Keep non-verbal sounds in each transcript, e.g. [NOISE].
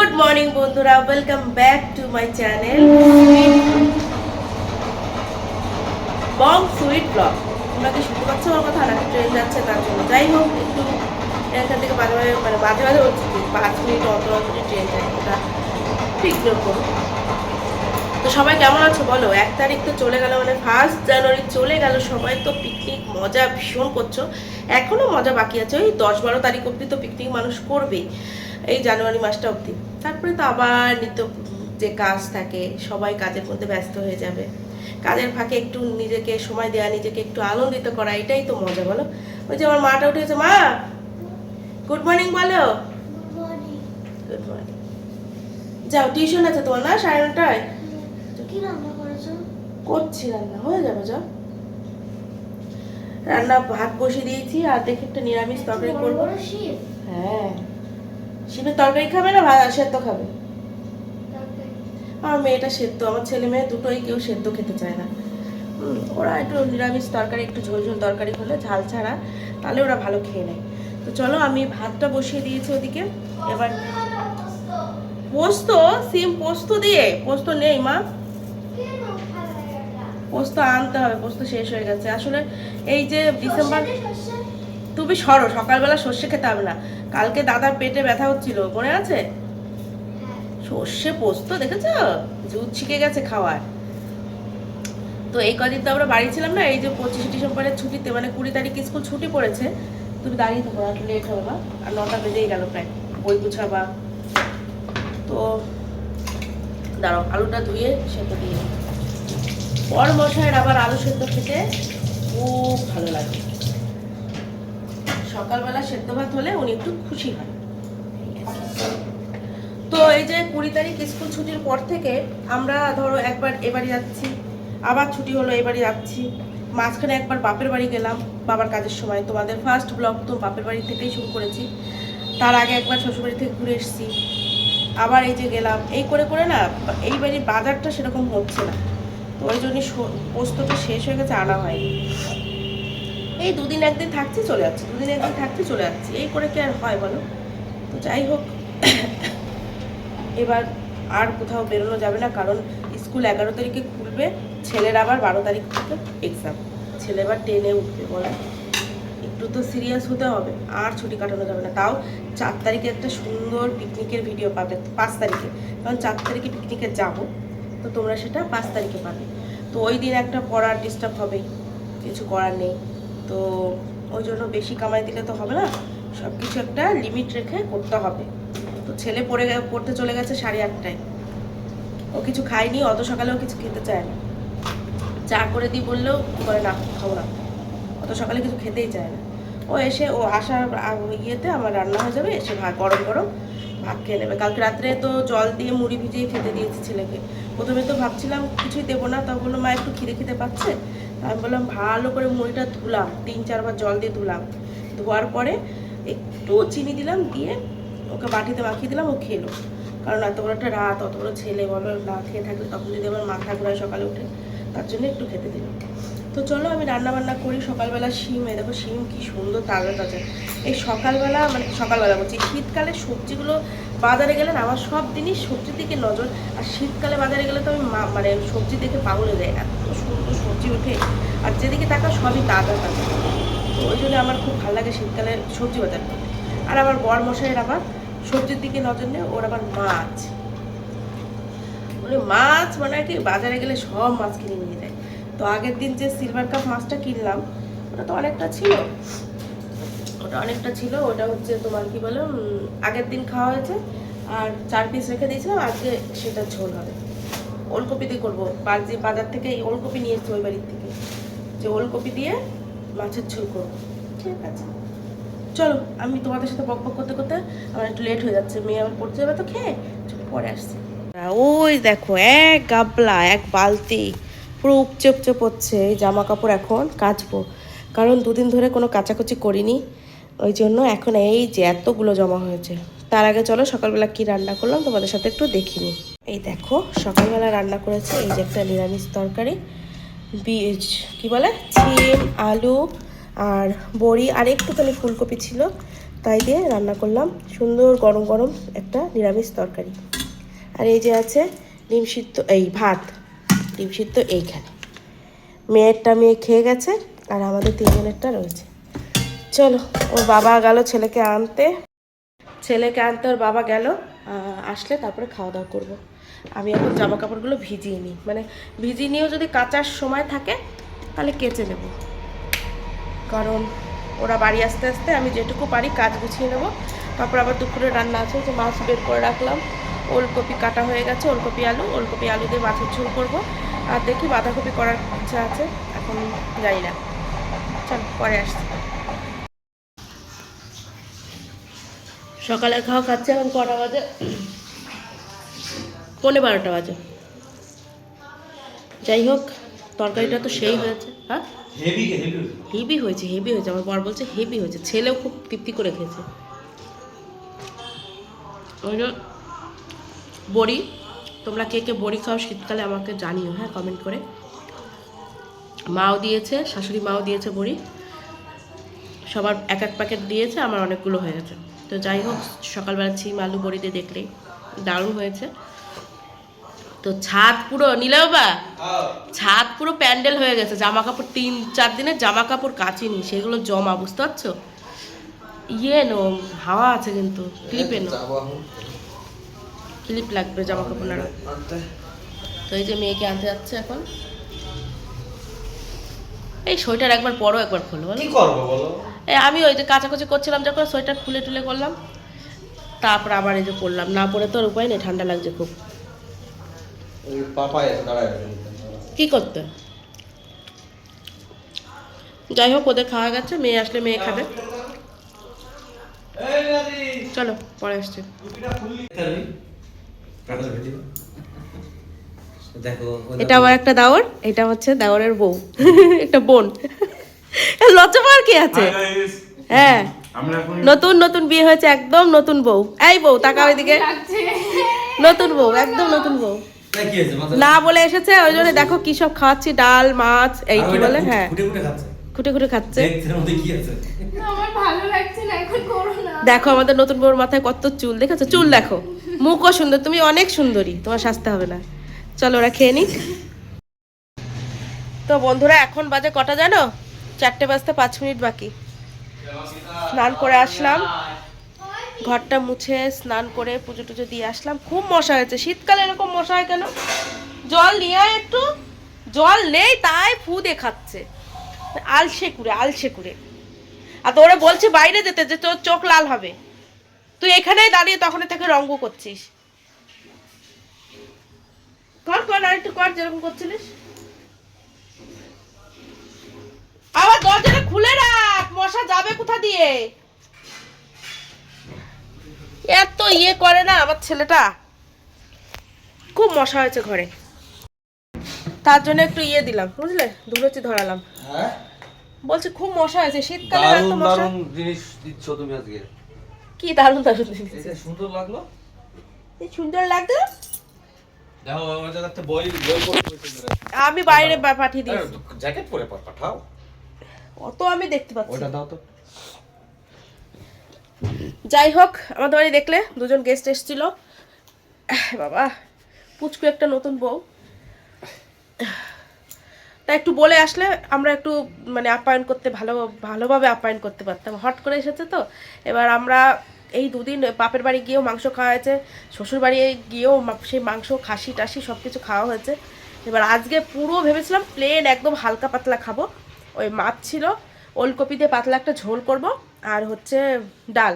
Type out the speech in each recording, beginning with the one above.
Good morning বন্ধুরা। Welcome back to my channel Bong sweet blog তোমরা কি শুনতে পাচ্ছ আমার কথা? নাকি ট্রেন যাচ্ছে তার জন্য? যাই হোক, একটু এখান থেকে মাঝে মাঝে মানে মাঝে মাঝে হচ্ছে পাঁচ মিনিট অন্তর অন্তর ট্রেন যায়। ওটা ইগনোর করো তো সবাই কেমন আছো? বলো, এক তারিখ তো চলে গেল মানে ফার্স্ট জানুয়ারি চলে গেল। সবাই তো পিকনিক মজা ভীষণ করছ। এখনও মজা বাকি আছে। ওই দশ বারো তারিখ অবধি তো পিকনিক মানুষ করবেই। এই জানুয়ারি মাসটা অবধি। তারপরে তো আবার নিত্য যে কাজ থাকে সবাই কাজের মধ্যে ব্যস্ত হয়ে যাবে। কাজের ফাঁকে একটু নিজেকে সময় দেওয়া নিজেকে একটু আনন্দিত করা এটাই তো মজা বলো? ওই যে আমার মাটা উঠেছে মা গুড মর্নিং বলো। গুড মর্নিং যাও টিউশন আছে তোমার না সাড়ে নটায়? করেছ? রান্না হয়ে যাবে যা রান্না ভাত বসিয়ে দিয়েছি আর দেখি একটা নিরামিষ তরকারি করব। হ্যাঁ। শিমের তরকারি খাবে না ভাত? সেদ্ধ খাবে। আমার মেয়েটা সেদ্ধ আমার ছেলে মেয়ে দুটোই কেউ সেদ্ধ খেতে চায় না। ওরা একটু নিরামিষ তরকারি একটু ঝোল ঝোল তরকারি হলে ঝাল ছাড়া তাহলে ওরা ভালো খেয়ে নেয়। তো চলো আমি ভাতটা বসিয়ে দিয়েছি ওদিকে। এবার পোস্ত সিম পোস্ত দিয়ে পোস্ত নেই মা? পোস্ত আনতে হবে পোস্ত শেষ হয়ে গেছে। আসলে এই যে ডিসেম্বর? তুমি সরো সকালবেলা সর্ষে খেতে হবে না। কালকে দাদার পেটে ব্যথা হচ্ছিল, মনে আছে। সর্ষে পোস্ত, দেখেছ? জুত ছিকে গেছে খাওয়ার তো এই কদিন তো আমরা বাড়ি ছিলাম না, এই যে পঁচিশে ডিসেম্বরের ছুটিতে মানে কুড়ি তারিখ স্কুল ছুটি পড়েছে। তুমি দাঁড়িয়ে থাকো একটু লেট হবে না আর নটা বেজেই গেল প্রায়, বই গুছাবা। তো দাঁড়াও, আলুটা ধুয়ে সেদ্ধ দিয়ে। বর মশাইয়ের আবার আলু সেদ্ধ খেতে খুব ভালো লাগে। সকালবেলা সেদ্ধ ভাত হলে উনি একটু খুশি হয় তো এই যে কুড়ি তারিখ স্কুল ছুটির পর থেকে আমরা ধরো একবার এবারে যাচ্ছি, আবার ছুটি হলো এবারে যাচ্ছি, মাঝখানে একবার বাপের বাড়ি গেলাম, বাবার কাজের সময়। তোমাদের ফার্স্ট ব্লগ তো বাপের বাড়ি থেকেই শুরু করেছি। তার আগে একবার শ্বশুরবাড়ি থেকে ঘুরে এসেছি। আবার এই যে গেলাম, এই করে করে না এই বাড়ির বাজারটা সেরকম হচ্ছে না। তো ওই জন্যই স- পোস্তটা শেষ হয়ে গেছে, আনা হয়নি। এই দুদিন একদিন থাকছি, চলে যাচ্ছি। দুদিন একদিন থাকছি, চলে যাচ্ছি। এই করে কি আর হয় বলো? তো যাই হোক, এবার আর কোথাও বেরোনো যাবে না, কারণ স্কুল এগারো তারিখে খুলবে, ছেলের আবার বারো তারিখ থেকে এক্সাম ছেলে এবার টেনে উঠবে, বলে। একটু তো সিরিয়াস হতে হবে, আর ছুটি কাটানো যাবে না। তাও চার তারিখে একটা সুন্দর পিকনিকের ভিডিও পাবে, পাঁচ তারিখে। কারণ চার তারিখে পিকনিকে যাব, তো তোমরা সেটা পাঁচ তারিখে পাবে। তো ওই দিন একটা পড়ার ডিস্টার্ব হবে, কিছু করার নেই। তো ওই জন্য বেশি কামাই দিলে তো হবে না। সব কিছু একটা লিমিট রেখে করতে হবে। তো ছেলে পড়ে পড়তে চলে গেছে সাড়ে আটটায়। ও কিছু খায়নি, অত সকালেও কিছু খেতে চায় না চা করে দিই বললেও করে না, খাব না। অত সকালে কিছু খেতেই চায় না। ও এসে, ও আসার ইয়েতে আমার রান্না হয়ে যাবে, এসে ভাত, গরম গরম ভাত খেয়ে নেবে। কালকে রাত্রে তো জল দিয়ে মুড়ি ভিজিয়ে খেতে দিয়েছি ছেলেকে। প্রথমে তো ভাবছিলাম কিছুই দেবো না, তখন বলল, মা, একটু খিদে খিদে পাচ্ছে। আমি বললাম, ভালো করে মুড়িটা ধুলাম, তিন চারবার জল দিয়ে ধুলাম। ধোয়ার পরে একটু চিনি দিলাম, দিয়ে ওকে বাটিতে মাখিয়ে দিলাম, ও খেলো। কারণ এত বড় একটা রাত, অত বড় ছেলে বলো না খেয়ে থাকলে তখন যদি আমার মাথা ঘোরায় সকালে উঠে, তার জন্য একটু খেতে দিলাম। তো চলো, আমি রান্না বান্না করি, সকালবেলা শিম, এই দেখো শিম কি সুন্দর তাজা তাজা। এই সকালবেলা মানে সকালবেলা বলছি, শীতকালে সবজিগুলো বাজারে গেলে না, আমার সব দিনই সবজির দিকে নজর। আর শীতকালে বাজারে গেলে তো আমি মানে সবজি দেখে পাগল যায় এত সুন্দর সবজি ওঠে। আর যেদিকে তাকা সবই তাজা তাজা তো ওই জন্য আমার খুব ভালো লাগে শীতকালে সবজি বাজার করতে। আর আমার বর মশাইয়ের আবার সবজির দিকে নজর নেই, ওর আবার মাছ। মানে মাছ মানে কি? বাজারে গেলে সব মাছ কিনে নিয়ে যায়। তো আগের দিন যে সিলভার কাপ মাছটা কিনলাম, ওটা তো অনেকটা ছিল। ওটা অনেকটা ছিল, ওটা হচ্ছে তোমার কি বলো আগের দিন খাওয়া হয়েছে, আর চার পিস রেখে দিয়েছিলাম, আজকে সেটা ঝোল হবে। ওলকপি দিয়ে করব, বাজি বাজার থেকে এই ওলকপি নিয়ে এসেছি ওই বাড়ির থেকে। যে ওলকপি দিয়ে মাছের ঝোল করব। ঠিক আছে। চলো, আমি তোমাদের সাথে বক বক করতে করতে আমার একটু লেট হয়ে যাচ্ছে, মেয়ে আমার পড়তে যাবে তো খেয়ে পরে আসছি। ওই দেখো, এক গাবলা, এক বালতি, পুরো উপচে উপচে পড়ছে জামা কাপড় এখন কাচবো। কারণ দুদিন ধরে কোনো কাচাকুচি করিনি। ওই জন্য এখন এই যে এতগুলো জমা হয়েছে। তার আগে চলো সকালবেলা কি রান্না করলাম তোমাদের সাথে একটু দেখিনি। এই দেখো, সকালবেলা রান্না করেছে এই যে একটা নিরামিষ তরকারি, বীজ, কি বলে? সিম আলু আর বড়ি আর একটুখানি ফুলকপি ছিল, তাই দিয়ে রান্না করলাম। সুন্দর গরম গরম একটা নিরামিষ তরকারি। আর এই যে আছে ডিম সিদ্ধ, এই ভাত, ডিম সিদ্ধ এইখানে। মেয়েরটা মেয়ে খেয়ে গেছে আর আমাদের তিনজনেরটা রয়েছে। চলো, ওর বাবা গেল ছেলেকে আনতে। ছেলেকে আনতে ওর বাবা গেল আসলে তারপরে খাওয়া দাওয়া করব। আমি এখন জামা কাপড়গুলো ভিজিয়ে নিই। মানে ভিজিয়ে নিয়েও যদি কাচার সময় থাকে, তাহলে কেচে নেব। কারণ ওরা বাড়ি আসতে আসতে আমি যেটুকু পারি কাজ গুছিয়ে নেব। তারপর আবার দুপুরে রান্না আছে, যে মাছ বের করে রাখলাম। ওলকপি কাটা হয়ে গেছে, ওলকপি আলু। ওলকপি আলু দিয়ে মাছের ঝোল করব। আর দেখি বাঁধাকপি করার ইচ্ছা আছে, এখন যাই না। চল, পরে আসছি। সকালে খাওয়া খাচ্ছে এখন কটা বাজে? পৌনে বারোটা বাজে। যাই হোক তরকারিটা তো সেই হয়েছে। হ্যাঁ? হেভি হয়েছে। হেভি হয়েছে আমার বর বলছে হেভি হয়েছে। ছেলেও খুব তৃপ্তি করে খেয়েছে। ওই বড়ি তোমরা কে কে বড়ি খাও শীতকালে আমাকে জানিও হ্যাঁ কমেন্ট করে। মাও দিয়েছে শাশুড়ি মাও দিয়েছে বড়ি। সবার এক এক প্যাকেট দিয়েছে আমার অনেকগুলো হয়ে গেছে। তো যাই হোক, সকালবেলা ছিম আলু বড়ি দিয়ে দেখলেই দারুণ হয়েছে। তো ছাদ পুরো নিলে বাবা ছাদ পুরো প্যান্ডেল হয়ে গেছে। জামা কাপড় তিন, চার দিনের জামা কাপড় কাচিনি, সেগুলো জমা, বুঝতে পারছ? ইয়ে নো, হাওয়া আছে কিন্তু ক্লিপে নো। ক্লিপ লাগবে জামা কাপড় নাড়া তো এই যে মেয়েকে আনতে যাচ্ছে এখন। এই সোয়েটার একবার পরো, একবার খোলো কি করব বলো? আমি ওই যে কাচাকুচি করছিলাম যখন সোয়েটার খুলে টুলে করলাম তারপর আবার এই যে পরলাম না পরে তো আর উপায় নেই ঠান্ডা লাগছে খুব। কি করতে? যাই হোক ওদের খাওয়া গেছে মেয়ে আসলে মেয়ে খাবে। চলো পরে আসছে। দেখো এটা আবার একটা দাওয়ার এটা হচ্ছে দাওয়ারের বউ। [LAUGHS] একটা বোন। লজ্জা পাওয়ার কি আছে? হ্যাঁ। নতুন নতুন বিয়ে হয়েছে একদম নতুন বউ। এই বউ তাকাও এদিকে। নতুন বউ একদম নতুন বউ। কি আছে মাথা না বলে এসেছে ওই জন্য দেখো কি সব খাওয়াচ্ছি ডাল মাছ এই কি বলে? হ্যাঁ। খুঁটে খুঁটে খাচ্ছে। দেখতে এর মধ্যে কি আছে? আমার ভালো লাগছে না এখন করো না। দেখো আমাদের নতুন বউর মাথায় কত চুল দেখেছ? চুল দেখো। মুখও সুন্দর তুমি অনেক সুন্দরী তোমার সাজতে হবে না। চলো ওরা খেয়ে নিক। তো বন্ধুরা এখন বাজে কটা জানো? চারটে বাজতে পাঁচ মিনিট বাকি। স্নান করে আসলাম। ঘরটা মুছে স্নান করে পুজো টুজো দিয়ে আসলাম। খুব মশা হয়েছে। শীতকালে এরকম মশা হয় কেন? জল নিয়ে একটু। জল নেই, তাই ফু খাচ্ছে। আলসে কুড়ে আলসে কুড়ে। আর তো ওরা বলছে বাইরে যেতে যে তোর চোখ লাল হবে। তুই এখানেই দাঁড়িয়ে তখন থেকে রঙ্গ করছিস। কর কর আর একটু কর, যেরকম করছিলিস। আবার দরজাটা খুলে রাখ মশা যাবে কোথা দিয়ে? এত ইয়ে করে না আমার ছেলেটা। খুব মশা হয়েছে ঘরে। তার জন্য একটু ইয়ে দিলাম বুঝলে? ধুলোচি ধরালাম। হ্যাঁ? বলছে খুব মশা হয়েছে শীতকালে এত মশা। জিনিস দিচ্ছ তুমি আজকে। কি দারুণ দারুণ জিনিস। এটা সুন্দর লাগল? এই সুন্দর লাগল আমি বাইরে পাঠিয়ে দিয়েছি। জ্যাকেট পরে পাঠাও। অত আমি দেখতে পাচ্ছি ওটা দাও তো। যাই হোক আমাদের বাড়ি দেখলে দুজন গেস্ট এসেছিল। বাবা পুচকু একটা নতুন বউ। তা একটু বলে আসলে আমরা একটু মানে আপ্যায়ন করতে ভালো ভালোভাবে আপ্যায়ন করতে পারতাম। হট করে এসেছে তো। এবার আমরা এই দুদিন বাপের বাড়ি গিয়েও মাংস খাওয়া হয়েছে শ্বশুর বাড়ি গিয়েও সেই মাংস খাসি টাসি সব কিছু খাওয়া হয়েছে। এবার আজকে পুরো ভেবেছিলাম প্লেন একদম হালকা পাতলা খাব। ওই মাছ ছিল, ওলকপি দিয়ে পাতলা একটা ঝোল করব, আর হচ্ছে ডাল।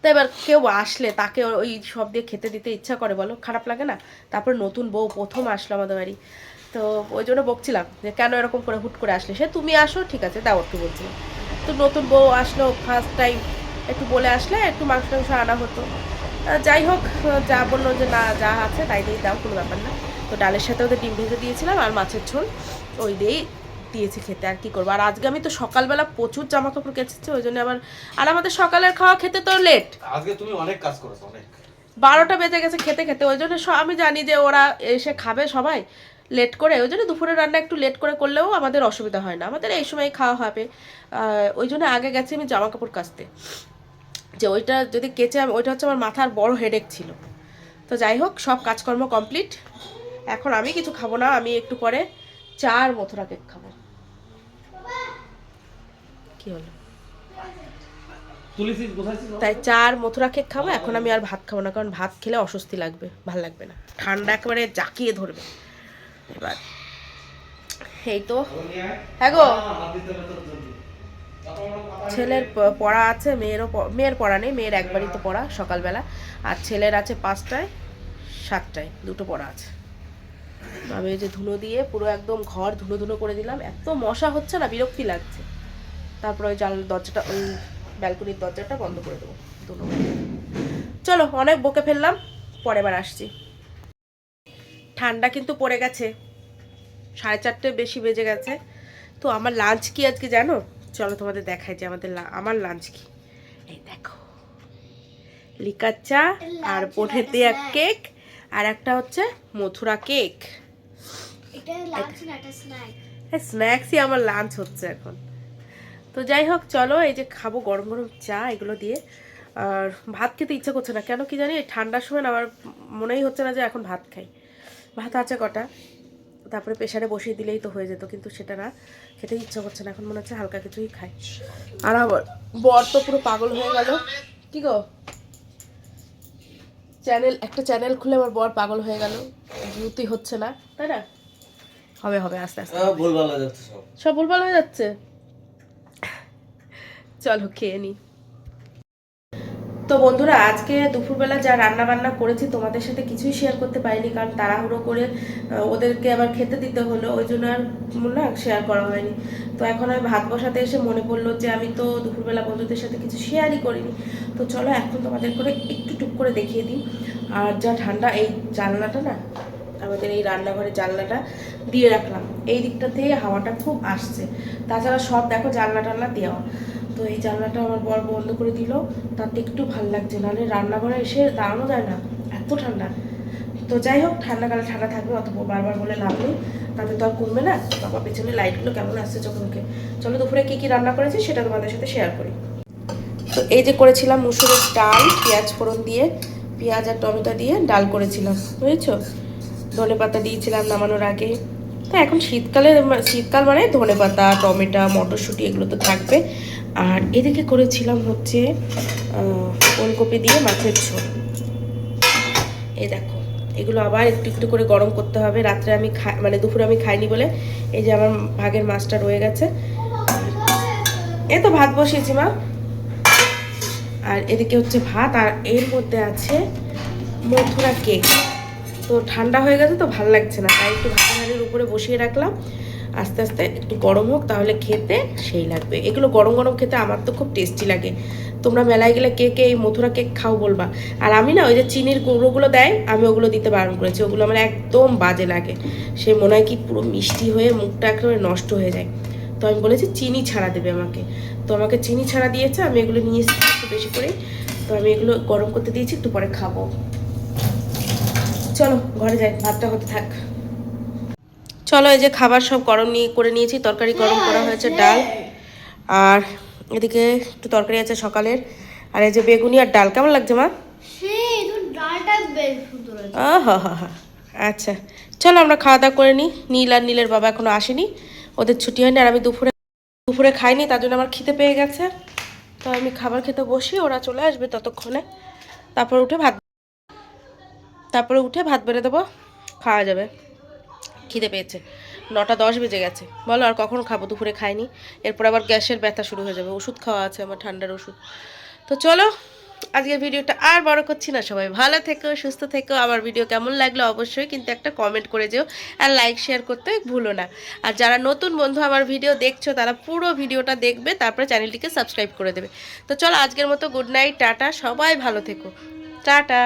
তো এবার কেউ আসলে তাকে ওই সব দিয়ে খেতে দিতে ইচ্ছা করে, বলো, খারাপ লাগে না? তারপর নতুন বউ প্রথম আসলো আমাদের বাড়ি। তো ওই জন্য বকছিলাম যে, কেন এরকম করে হুট করে আসলে? সে, তুমি আসো, ঠিক আছে, দাও একটু বলছিলাম। তো নতুন বউ আসলো ফার্স্ট টাইম একটু বলে আসলে, একটু মাংস টাংস আনা হতো। যাই হোক, যা বলল যে, না, যা আছে, তাই দিয়েই দাও, কোনো ব্যাপার না। তো ডালের সাথে ওদের ডিম ভেজে দিয়েছিলাম আর মাছের ঝোল। ওই দিয়েই দিয়েছি খেতে আর কি করব? আর আজকে আমি তো সকালবেলা প্রচুর জামা কাপড় কেচেছি ওই জন্য আবার আর আমাদের সকালের খাওয়া খেতে তো লেট আজকে তুমি অনেক কাজ করেছ অনেক। বারোটা বেজে গেছে খেতে খেতে ওই জন্য আমি জানি যে ওরা এসে খাবে সবাই লেট করে ওই জন্য দুপুরের রান্না একটু লেট করে করলেও আমাদের অসুবিধা হয় না আমাদের এই সময় খাওয়া হবে। ওই জন্য আগে গেছি আমি জামা কাপড় কাচতে। যে ওইটা যদি কেচে আমি ওইটা হচ্ছে আমার মাথার বড় হেডেক ছিল। তো যাই হোক সব কাজকর্ম কমপ্লিট এখন আমি কিছু খাব না আমি একটু পরে চার মথুরা কেক খাব। কি হলো? তাই চার মথুরা কেক খাব এখন আমি আর ভাত খাব না কারণ ভাত খেলে অস্বস্তি লাগবে ভালো লাগবে না। ঠান্ডা একেবারে জাকিয়ে ধরবে। এবার এই তো। হ্যাঁ গো। ছেলের পড়া আছে মেয়েরও মেয়ের পড়া নেই মেয়ের একবারই তো পড়া সকালবেলা। আর ছেলের আছে পাঁচটায় সাতটায় দুটো পড়া আছে। আমি যে ধুনো দিয়ে পুরো একদম ঘর ধুনো ধুনো করে দিলাম এত মশা হচ্ছে না বিরক্তি লাগছে। তারপর ওই জানলা দরজাটা ওই ব্যালকনির দরজাটা বন্ধ করে দেবো। চলো অনেক বকে ফেললাম পরের বার আসছি। ঠান্ডা কিন্তু পড়ে গেছে। সাড়ে চারটে বেশি বেজে গেছে। তো আমার লাঞ্চ কি আজকে জানো? চলো তোমাদের দেখাই যে আমাদের আমার লাঞ্চ কি। এই দেখো। লিকার চা আর বোনের দেয়া কেক আর একটা হচ্ছে মথুরা কেক। স্ন্যাক্সই আমার লাঞ্চ হচ্ছে এখন। তো যাই হোক চলো এই যে খাব গরম গরম চা এগুলো দিয়ে। আর ভাত খেতে ইচ্ছে করছে না। কেন কি জানি ঠান্ডার সময় না আমার মনেই হচ্ছে না যে এখন ভাত খাই। ভাত আছে কটা। তারপরে প্রেশারে বসিয়ে দিলেই তো হয়ে যেত কিন্তু সেটা না। খেতে ইচ্ছা করছে না। এখন মনে হচ্ছে হালকা কিছুই খাই। আর আবার বর তো পুরো পাগল হয়ে গেল। কি গো? চ্যানেল একটা চ্যানেল খুলে আমার বর পাগল হয়ে গেল। দ্রুতি হচ্ছে না। তাই না? হবে হবে আস্তে আস্তে। ভুল ভালো যাচ্ছে সব। সব ভুলভাল হয়ে যাচ্ছে? চলো, খেয়ে নি। তো বন্ধুরা, আজকে দুপুরবেলা যা রান্না বান্না করেছি, তোমাদের সাথে কিছুই শেয়ার করতে পারিনি, কারণ তাড়াহুড়ো করে ওদেরকে আবার খেতে দিতে হলো, ওই জন্য আর না শেয়ার করা হয়নি। তো এখন আমি ভাত বসাতে এসে মনে পড়ল যে, আমি তো দুপুরবেলা বন্ধুদের সাথে কিছু শেয়ারই করিনি। তো চলো, এখন তোমাদের করে একটু টুক করে দেখিয়ে দিই। আর যা ঠান্ডা, এই জানলাটা না, আমাদের এই রান্নাঘরের জানলাটা দিয়ে রাখলাম। এই দিকটা থেকে হাওয়াটা খুব আসছে। তাছাড়া সব দেখো জানলা টানলা দেওয়া। তো এই জানলাটা আমার বর বন্ধ করে দিল। তাতে একটু ভালো লাগছে, নাহলে রান্নাঘরে এসে দাঁড়ানো যায় না, এত ঠান্ডা। তো যাই হোক ঠান্ডাকালে ঠান্ডা থাকবে অত বারবার বলে লাভ নেই। তাতে তো আর কমবে না। বাবা পেছনে লাইটগুলো কেমন আসছে চোখে চলো দুপুরে কী কী রান্না করেছি সেটা তোমাদের সাথে শেয়ার করি। তো এই যে করেছিলাম মুসুরের ডাল, পেঁয়াজ ফোড়ন দিয়ে, পেঁয়াজ আর টমেটো দিয়ে ডাল করেছিলাম, বুঝেছ? ধনে পাতা দিয়েছিলাম নামানোর আগে। তো এখন শীতকালে, শীতকাল মানে ধনে পাতা, টমেটো, মটরশুঁটি, এগুলো তো থাকবে। আর এদিকে করেছিলাম হচ্ছে ওলকপি দিয়ে মাছের ঝোল। এই দেখো, এগুলো আবার একটু একটু করে গরম করতে হবে। রাত্রে আমি খাই মানে দুপুরে আমি খাইনি বলে এই যে আমার ভাগের মাছটা রয়ে গেছে। এই তো ভাত বসিয়েছি মা। আর এদিকে হচ্ছে ভাত, আর এর মধ্যে আছে মথুরা কেক। তো ঠান্ডা হয়ে গেছে তো ভালো লাগছে না, তাই একটু ভাতের হাঁড়ির উপরে বসিয়ে রাখলাম। আস্তে আস্তে একটু গরম হোক, তাহলে খেতে সেই লাগবে। এগুলো গরম গরম খেতে আমার তো খুব টেস্টি লাগে। তোমরা মেলায় গেলে কে কে এই মথুরা কেক খাও বলবা। আর আমি না ওই যে চিনির গুঁড়োগুলো দেয়, আমি ওগুলো দিতে বারণ করেছি। ওগুলো আমার একদম বাজে লাগে। সে মনে হয় কি পুরো মিষ্টি হয়ে মুখটা একেবারে নষ্ট হয়ে যায়। তো আমি বলেছি, চিনি ছাড়া দেবে আমাকে। তো আমাকে চিনি ছাড়া দিয়েছে, আমি এগুলো নিয়ে এসেছি একটু বেশি করে তো আমি এগুলো গরম করতে দিয়েছি, একটু পরে খাব। চলো, ঘরে যাই, ভাতটা হতে থাক। চলো এই যে খাবার সব গরম নিয়ে করে নিয়েছি তরকারি গরম করা হয়েছে ডাল। আর এদিকে একটু তরকারি আছে সকালের। আর এই যে বেগুনি আর ডাল কেমন লাগছে মা? আচ্ছা চলো আমরা খাওয়া দাওয়া করে নিই। নীল আর নীলের বাবা এখনও আসেনি। ওদের ছুটি হয়নি আর আমি দুপুরে দুপুরে খাইনি তার জন্য আমার খিদে পেয়ে গেছে। তো আমি খাবার খেতে বসি ওরা চলে আসবে ততক্ষণে। তারপর উঠে ভাত তারপরে উঠে ভাত বেড়ে দেবো খাওয়া যাবে। খিদে পেয়েছে। নটা দশ বেজে গেছে। বলো, আর কখন খাব? দুপুরে খাইনি। এরপর আবার গ্যাসের ব্যথা শুরু হয়ে যাবে। ওষুধ খাওয়া আছে আমার, ঠান্ডার ওষুধ। তো চলো, আজকের ভিডিওটা আর বড় করছি না সবাই। ভালো থেকো, সুস্থ থেকো। আমার ভিডিও কেমন লাগল অবশ্যই কিন্তু একটা কমেন্ট করে যেও। আর লাইক শেয়ার করতে ভুলো না। আর যারা নতুন বন্ধু আমার ভিডিও দেখছ, তারা পুরো ভিডিওটা দেখবে, তারপরে চ্যানেলটিকে সাবস্ক্রাইব করে দেবে। তো চলো, আজকের মতো গুড নাইট টাটা। সবাই ভালো থেকো। টাটা।